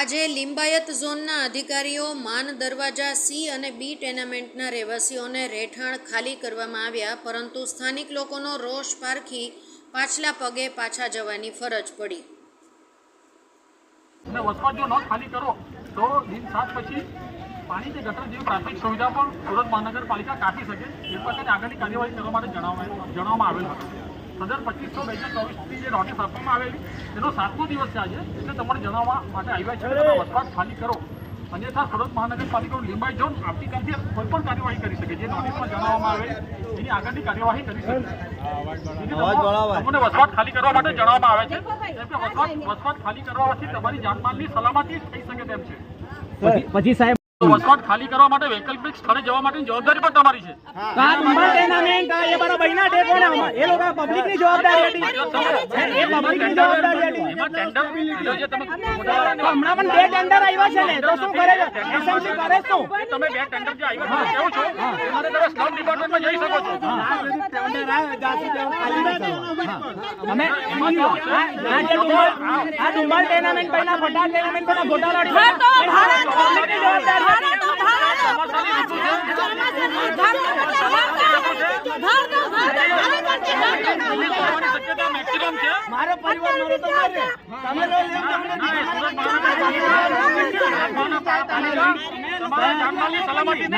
આજે લિંબાયત ઝોનના અધિકારીઓ માન દરવાજા સી અને બી ટેનામેન્ટના રહેવાસીઓને રહેઠાણ ખાલી કરવામાં આવ્યા, પરંતુ સ્થાનિક લોકોનો રોષ પારખી પાછલા પગે પાછા જવાની ફરજ પડી. જો ન ખાલી કરો, તો દિન સાત પછી પાણી કે ગટર જેવી પ્રાથમિક સુવિધા પણ સુરત મહાનગરપાલિકા કાપી શકે. એ પ્રકારની આગળની કાર્યવાહી કરવા માટે જણાવવામાં આવેલ હતું. સદર પચીસો બે હજાર ચોવીસની જે નોટિસ આપવામાં આવેલી એનો સાતમો દિવસ છે આજે. એટલે તમારે જણાવવા માટે આવ્યા છે. કે તમે વસવાટ ખાલી કરો. અન્યથા સુરત મહાનગરપાલિકાનું લીંબાઈ ઝોન આવતીકાલથી કોઈ પણ કાર્યવાહી કરી શકે. જે નોટિસમાં જણાવવામાં આવે એની આગળની કાર્યવાહી કરી શકે. તમને વસવાટ ખાલી કરવા માટે જણાવવામાં આવે છે. કેમ કે વસવાટ વસવાટ ખાલી કરવાથી તમારી જાનમાલની સલામતી થઈ શકે તેમ છે. પછી પછી સાહેબ વસવાટ ખાલી કરવા માટે વૈકલ્પિક સ્થળે જવા માટેની જવાબદારી પણ તમારી છે. આ ડુંબર ટેનામેન્ટ એ બરો બૈના ટેકો ને એ લોકો પબ્લિકની જવાબદારી હતી. એ પબ્લિકની જવાબદારી હતી. એમાં ટેન્ડર લીધો છે તમે હમણાં પણ બે ટેન્ડર આવ્યા છે ને. તો શું કરે છે? એસએમસી કરે છે તમે બે ટેન્ડર જે આવ્યા છે કેવું છો? એમાં તમે સ્લમ ડિપાર્ટમેન્ટમાં જઈ શકો છો. અમે આ જે આ ટેનામેન્ટ પહેલા ટેનામેન્ટ પહેલા છે મારો પરિવાર મારો તો તમે તમારા સલામતી